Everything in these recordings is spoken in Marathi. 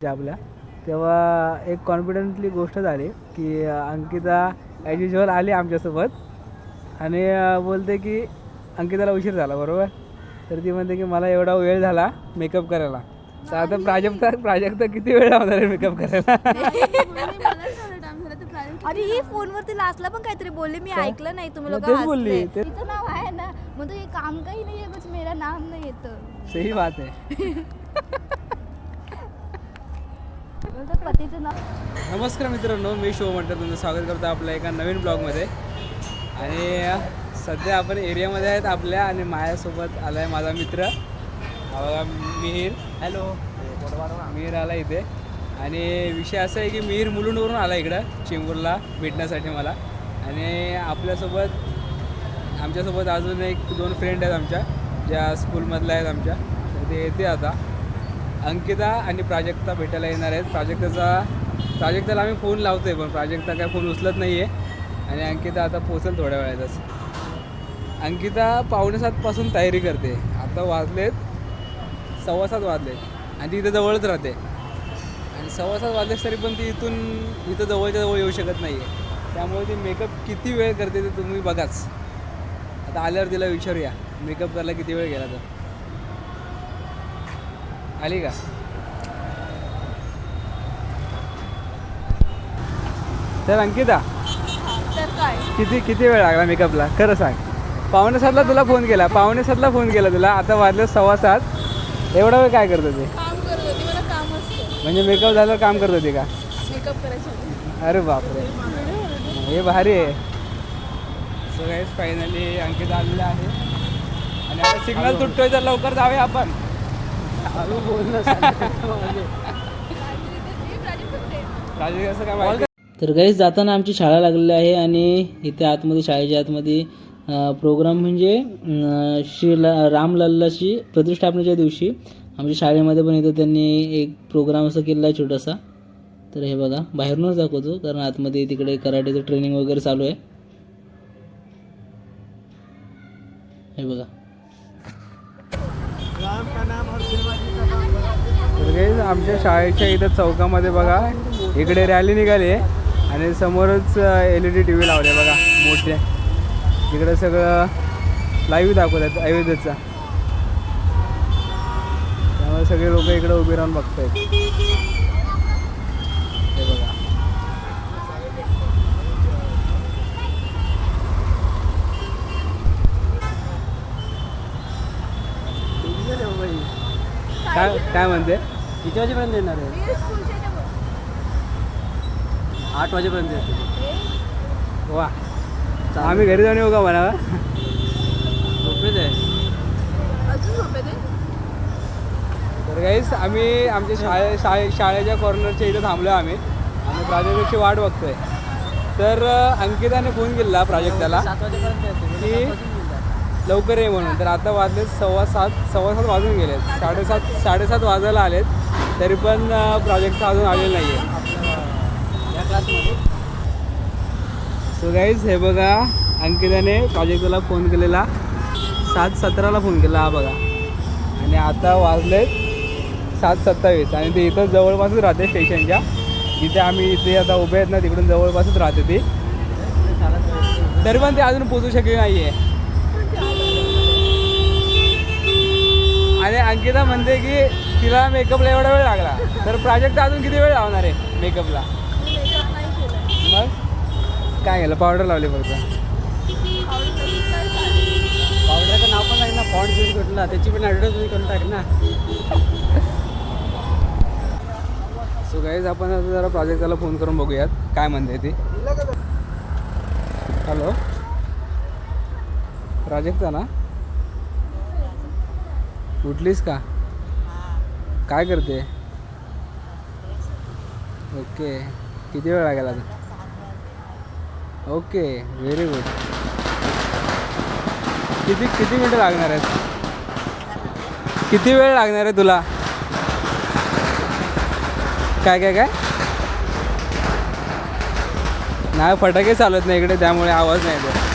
आपल्या. तेव्हा एक कॉन्फिडन्सली गोष्ट झाली की अंकिता ॲज युजल आली आमच्यासोबत. आणि बोलते की अंकिताला उशीर झाला बरोबर? तर ती म्हणते की मला एवढा वेळ झाला मेकअप करायला. तर आता प्राजक्ता प्राजक्ता किती वेळ लावणार आहे मेकअप करायला? अरे ही फोनवरती लास्टला पण काहीतरी बोलले मी? ऐकलं नाही तुम्ही लोक बोलली, तिचं नाव आहे ना ये काम काही नाही आहे बस मेरा नाम नाही येतं. सही बात आहे. पतीचं नाव. नमस्कार मित्रांनो मी शिव म्हणतो तुमचं स्वागत करतो आपल्या एका नवीन ब्लॉगमध्ये. आणि सध्या आपण एरियामध्ये आहेत आपल्या आणि माझ्यासोबत आला आहे माझा मित्र. हा बघा मिहीर. हॅलो. मिहीर आला इथे. आणि विषय असा आहे की मिहीर मुलुंडवरून आला इकडं चेंबूरला भेटण्यासाठी मला. आणि आपल्यासोबत आमच्यासोबत अजून एक दोन फ्रेंड आहेत आमच्या ज्या स्कूलमधल्या आहेत आमच्या. तर ते येते आता. अंकिता आणि प्राजक्ता भेटायला येणार आहेत. प्राजक्ताचा प्राजक्ताला आम्ही फोन लावतो आहे पण प्राजक्ता काय फोन उचलत नाही आहे आणि अंकिता आता पोचेल थोड्या वेळातच. अंकिता पावणेसातपासून तयारी करते. आता वाजलेत सव्वा सात वाजलेत आणि ती इथं जवळच राहते. आणि सव्वा सात वाजलेस तरी पण ती इथून इथं जवळच्या जवळ येऊ शकत नाही आहे त्यामुळे ती मेकअप किती वेळ करते ते तुम्ही बघाच. आता आल्यावर तिला विचारूया. मेकअप करायला किती वेळ गेला तर. आली का? तर अंकिता तर काय किती किती वेळ लागला मेकअपला? खरं सांग. पावणे सातला तुला फोन केला. पावणे सातला फोन केला तुला. आता वाजले सव्वा सात. एवढा वेळ काय करत होते? काम करत होती. मला काम असतं. म्हणजे मेकअप झाल्यावर काम करत होते का? मेकअप करायचं अरे बापरे. हे भारी आहे. सो गाईज फायनली अंकित आलेला आहे आणि आता सिग्नल तुटतोय तर लवकर जाऊया आपण. राजे असं काय माहिती तर गाईज जाताना आमची शाळा लागलेली आहे आणि इथे आतमध्ये शाळेच्या आतमध्ये प्रोग्राम म्हणजे श्री ला रामलल्लाची प्रतिष्ठापनेच्या दिवशी आमच्या शाळेमध्ये पण इथं त्यांनी एक प्रोग्राम असं केलेला आहे छोटासा. तर हे बघा बाहेरूनच दाखवतो कारण आतमध्ये तिकडे कराटेचं ट्रेनिंग वगैरे चालू आहे. हे बघा. तर आमच्या शाळेच्या इथं चौकामध्ये बघा इकडे रॅली निघाली आहे आणि समोरच L E D T V लावले बघा मोठे. इकडं सगळं लाईव्ह दाखवतात अयोध्येचा. त्यामुळे सगळे लोक इकडे उभे राहून बघतायत. हे बघा. काय काय म्हणते? किती वाजेपर्यंत येणार आहे? आठ वाजेपर्यंत येते वा आम्ही घरी जाऊन येऊ का म्हणा झोपेच आहे तर काहीच आम्ही आमच्या शाळे शाळे शाळेच्या कॉर्नरच्या इथं थांबलो आम्ही. आणि प्राजक्ताची वाट बघतोय. तर अंकिताने फोन केला प्राजक्ताला की लवकर ये म्हणून. तर आता वाजले सव्वा सात सव्वा सात वाजून गेले साडेसात साडेसात वाजायला आलेत. तरी पण प्रोजेक्टचा अजून आलेलं नाही आहे सो गाईज हे बघा अंकिताने प्रोजेक्टला फोन केलेला. सात सतराला फोन केला हा बघा. आणि आता वाजलेत सात सत्तावीस. आणि ते इथं जवळपासच राहते स्टेशनच्या. जिथे आम्ही इथे आता उभे आहेत ना तिकडून जवळपासच राहते ती. तरी पण ते अजून पोचू शकले नाही आहे आणि अंकिता म्हणते की तिला मेकअपला एवढा वेळ लागला. तर प्राजक्ता अजून किती वेळ लावणार आहे मेकअपला मग? काय केलं? पावडर लावली फक्त. पावडरचं नाव पण नाही ना फॉन्ट यूज करून त्याची पण ॲडव्हर्टाईज करून टाक ना. सो गाईज आपण आता जरा प्राजक्ताला फोन करून बघूयात. काय म्हणते ती? हॅलो प्राजक्ता ना उठलीस का? काय करते? ओके. किती वेळ लागेल आता ओके. Very good. किती किती मिनटं लागणार आहेत? किती वेळ लागणार आहे तुला? काय काय काय? नाही फटाके चालत नाही इकडे त्यामुळे आवाज नाही येत.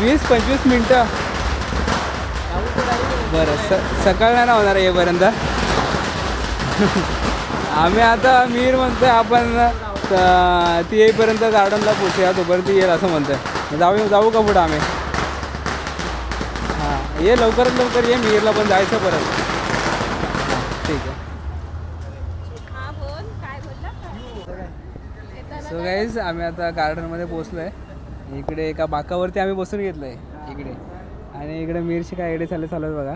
वीस पंचवीस मिनटं. बरं स सकाळ नाही ना होणार आहे येईपर्यंत. आम्ही आता मीर म्हणतोय आपण ती येईपर्यंत गार्डनला पोचूया तोपर्यंत ती येईल असं म्हणतोय. जाऊ जाऊ का पुढं आम्ही? हां ये लवकरात लवकर ये मीरला पण जायचं परत. ठीक आहे. सो गाईज आम्ही आता गार्डनमध्ये पोचलो आहे इकडे एका बाकावरती आम्ही बसून घेतलं आहे इकडे. आणि इकडे मिरची काय इकडे चालले चालू आहेत बघा.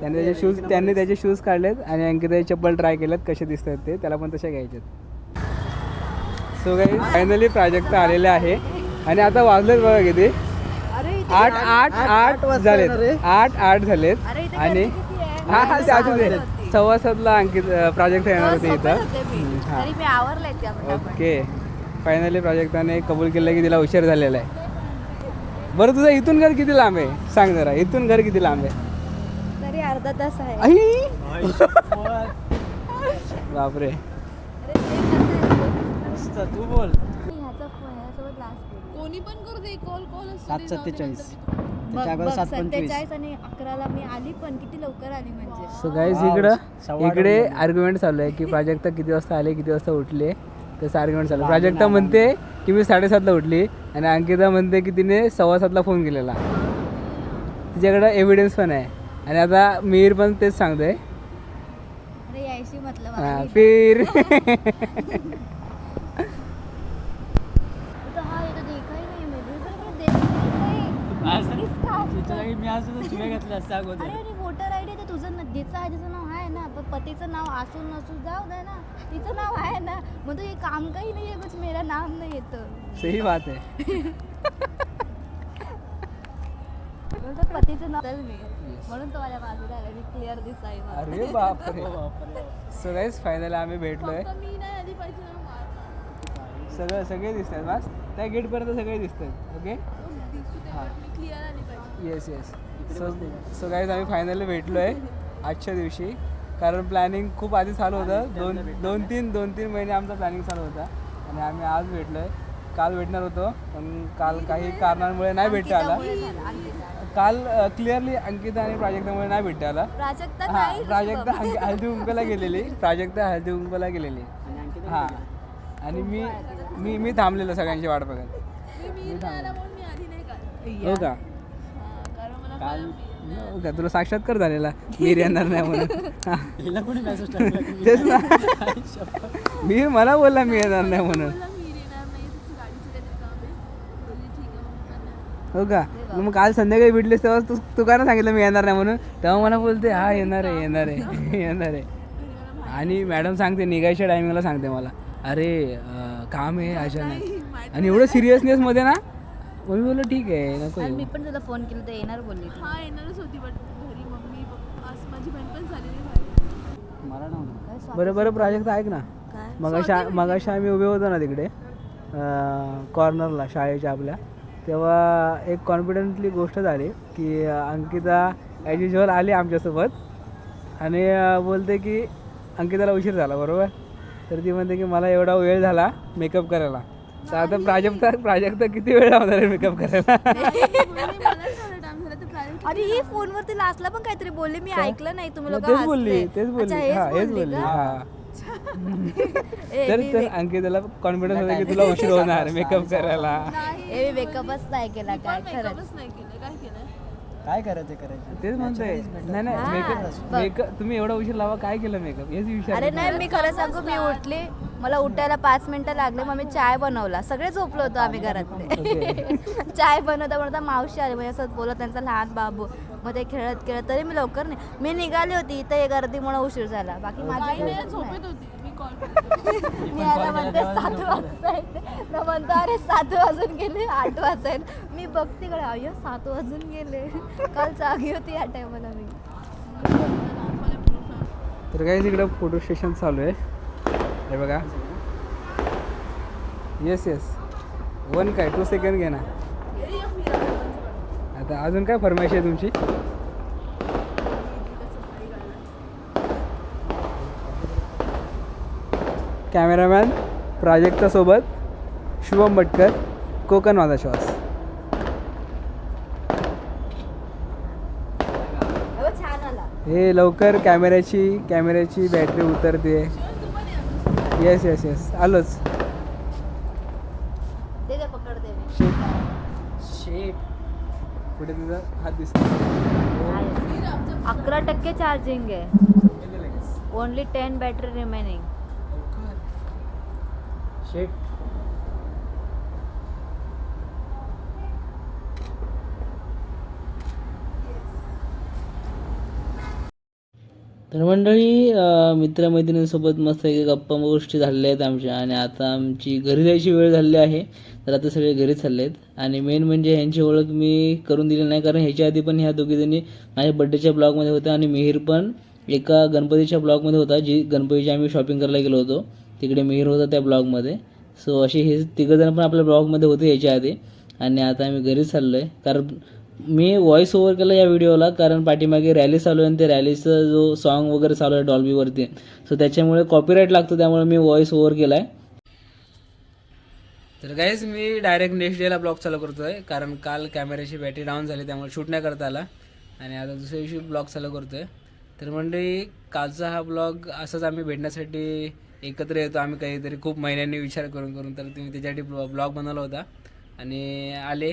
त्यांनी त्याचे शूज त्यांनी त्याचे शूज काढलेत आणि अंकिताचे चप्पल ट्राय केलेत कसे दिसत आहेत ते. त्याला पण तसे घ्यायचेत सो गाईज फायनली प्राजक्ता आलेले आहे. आणि आता वाजलेत बघा किती. आठ आठ आठ झालेत. आठ आठ झालेत. आणि? हा हा असू दे. सव्वा सातला अंकित. प्राजक्ता येणार होती इथं. ओके फायनली प्राजक्ताने कबूल केलं की तिला उशीर झालेला आहे. बरं तुझं इथून घर किती लांब आहे? सांग जरा इथून घर किती लांब आहे? तरी अर्धा तास आहे. आई! बापरे. अरे ते बोल. मी ह्याचा फोन ह्यासोबत लास्ट बोल. कोणी पण करू दे कॉल कॉल सात सत्तेचाळीस. बघ त्याच्या अगोदर बघ, सात पंचवीस. सत्तेचाळीस आणि अकराला मी आली पण किती लवकर आली म्हणजे. सो गाईज Wow, इकडं सव्वा इकडे. आर्ग्युमेंट चालू आहे की प्राजक्ता किती वाजता आले किती वाजता उठले? तसं आर्ग्युमेंट चालू आहे. प्राजक्ता म्हणते की मी साडेसातला उठली. आणि अंकिता म्हणते की तिने सव्वा सातला फोन केलेला. तिच्याकडं एव्हिडन्स पण आहे. आणि आता मीर पण तेच सांगतोय. हा, फिर. मैं आज? सुद्धा शिव्या घातल्या असत्या अगोदर. वोटर आय डी ते तुझं न- जिचं आहे तिचं नाव पण पतीचं नाव असून नसून जाऊ दे ना. तिचं नाव आहे ना. मग तो ये काम काही नाही आहे कुछ मेरा नाम नाही येतं. सही बात आहे. बोलतो पतीचं नाव चल मी. म्हणून तो माझ्या बाजूला आला. मी क्लिअर दिसाय मला. अरे बापरे. सो गाईज फायनल आम्ही भेटलोय. फक्त मी नाही आधी पाहिजे ना मार. सगळं सगळे दिसत आहेत बस. त्या गेटपर्यंत सगळे दिसत आहेत ओके दिसू दे, हा. पण मी क्लिअर आली पाहिजे. Yes yes so so guys आम्ही फायनली भेटलो आहे आजच्या दिवशी. कारण प्लॅनिंग खूप आधी चालू होतं. दोन दोन तीन दोन तीन महिने आमचं प्लॅनिंग चालू होता. आणि आम्ही आज भेटलो आहे काल भेटणार होतो पण काल काही कारणांमुळे नाही भेटता आला. काल क्लिअरली अंकिता आणि प्राजक्तामुळे नाही भेटता आला. प्राजक्ता हा नाही प्राजक्ता हळदी कुंकला गेलेली. प्राजक्ता हळदी कुंकला गेलेली. हां. आणि मी मी मी थांबलेलो सगळ्यांची वाट बघत. मी मी नाही आला म्हणून मी आधी नाही काढ हो का? काल हो का? तुला साक्षात्कार झालेला. मीर येणार नाही म्हणून. हा, हिला कोणी मेसेज टाकला की तेच ना. मीर मला बोलला मी येणार नाही म्हणून. मी नाही नाही. हो का? मग काल संध्याकाळी भेटलीस तेव्हा तू तू का नाही सांगितलं मी येणार नाही म्हणून. तेव्हा मला बोलते हा येणार आहे येणार आहे येणार आहे. आणि मॅडम सांगते निघायच्या टायमिंगला सांगते मला. अरे काम आहे अचानक आणि एवढं सिरियसनेसमध्ये ना मी बोललो ठीक आहे नको आणि येऊ. मी पण तुला फोन केला तर येणार बोलली ती. हा येणारच होती बट घरी मम्मी पप्पा असं माझी बहीण पण झालेली बाहेर. मला नव्हतं काय स्वाद- बरं बरं प्राजक्त ऐक ना. काय? मगाशा मगाशी आम्ही उभे होतो ना तिकडे कॉर्नरला शाळेच्या आपल्या. तेव्हा एक कॉन्फिडंटली गोष्ट झाली की अं, अंकिता ॲज युजल आली आमच्यासोबत. आणि अं, बोलते की अंकिताला उशीर झाला बरोबर? तर ती म्हणते की मला एवढा वेळ झाला मेकअप करायला. आता प्राजक्ता प्राजक्ता किती वेळ लावणार आहे मेकअप करायला? बोलली, अरे ही फोनवरती लास्टला पण काहीतरी बोलली. मी ऐकलं नाही तुम्ही लोक तेच बोलली तेच बोलली. अच्छा, हा हेच बोलली बोलली. का? हा. ए, तर मी तर अंकिताला कॉन्फिडन्स होता की तुला उशीर होणार मेकअप करायला. मी मेकअपच नाही केला काय खरंच. मेकअपच नाही केलं काय केलं? काय करायचं करायचं? तेच म्हणतोय. नाही नाही हा, मेकअप बघ. मेकअप तुम्ही एवढा उशीर लावा काय केलं मेकअप हेच विचार अरे नाही मी खरं सांगू मी उठली. मला उठायला पाच मिनिटं लागले मग मी चाय बनवला. सगळे झोपलो होतो आम्ही घरातले चाय बनवता बनवता मावशी आली म्हणजे असं बोलत त्यांचा लहान बाबू. मग ते खेळत खेळत तरी मी लवकर नाही. मी निघाली होती इथं हे गर्दीमुळे उशीर झाला. बाकी माझी काही नाही झोपेत. होती. मी आता म्हणते सात वाजता येते ना म्हणतो अरे सात वाजून गेले आठ वाजायला. मी बघते कडे अय्यो सात वाजून गेले. काल जागी होती या टायमाला मी. तर काही तिकडं फोटो स्टेशन चालू आहे. हे बघा. येस येस वन काय? टू सेकंड घे ना. आता अजून काय फरमाईश आहे तुमची? कॅमेरामॅन प्राजक्तासोबत शुभम भटकर कोकण माझा श्वास. हो, हे लवकर कॅमेऱ्याची कॅमेऱ्याची बॅटरी उतरते. येस येस येस आलोच. कुठे तुझा हात दिसतो. आहे. अकरा टक्के चार्जिंग आहे. ओनली टेन बॅटरी रिमेनिंग शेट तर मंडळी मित्रमैत्रिणींसोबत मस्त एक गप्पा गोष्टी झालेल्या आहेत आमच्या आणि आता आमची घरी जायची वेळ झालेली आहे. तर आता सगळे घरी चालले आहेत आणि मेन म्हणजे ह्यांची ओळख मी करून दिली नाही कारण ह्याच्या आधी पण ह्या दोघीजणी माझ्या बड्डेच्या ब्लॉगमध्ये होत्या आणि मिहीर पण एका गणपतीच्या ब्लॉगमध्ये होता जी गणपतीची आम्ही शॉपिंग करायला गेलो होतो. तिकडे मिहीर होता त्या ब्लॉगमध्ये. सो असे हे तिघंजण पण आपल्या ब्लॉगमध्ये होते याच्या आधी. आणि आता आम्ही घरी चाललो आहे कारण मी व्हॉइस ओव्हर केला या व्हिडिओला कारण पाठीमागे रॅली चालू आहे आणि ते रॅलीचं जो सॉन्ग वगैरे चालू आहे डॉल्बीवरती सो त्याच्यामुळे कॉपीराईट लागतो त्यामुळे मी व्हॉइस ओव्हर केला आहे तर काहीच मी डायरेक्ट नेक्स्ट डेला ब्लॉग चालू करतो आहे कारण काल कॅमेऱ्याची बॅटरी डाऊन झाली त्यामुळे शूट नाही करता आला. आणि आता दुसऱ्या दिवशी ब्लॉग चालू करतो आहे तर म्हणजे कालचा हा ब्लॉग असंच आम्ही भेटण्यासाठी एकत्र येतो आम्ही काहीतरी खूप महिन्यांनी विचार करून करून तर तुम्ही त्याच्यासाठी ब्लॉ ब्लॉग बनवला होता. आणि आले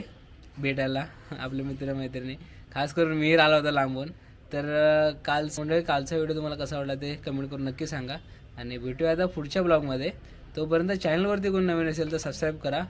भेटायला आपले मित्रमैत्रिणी. खास करून मिहीर आला होता लांबून. तर काल म्हणजे कालचा व्हिडिओ तुम्हाला कसा वाटला ते कमेंट करून नक्की सांगा. आणि भेटूया आता पुढच्या ब्लॉगमध्ये. तोपर्यंत चॅनलवरती कोण नवीन असेल तर सबस्क्राईब करा.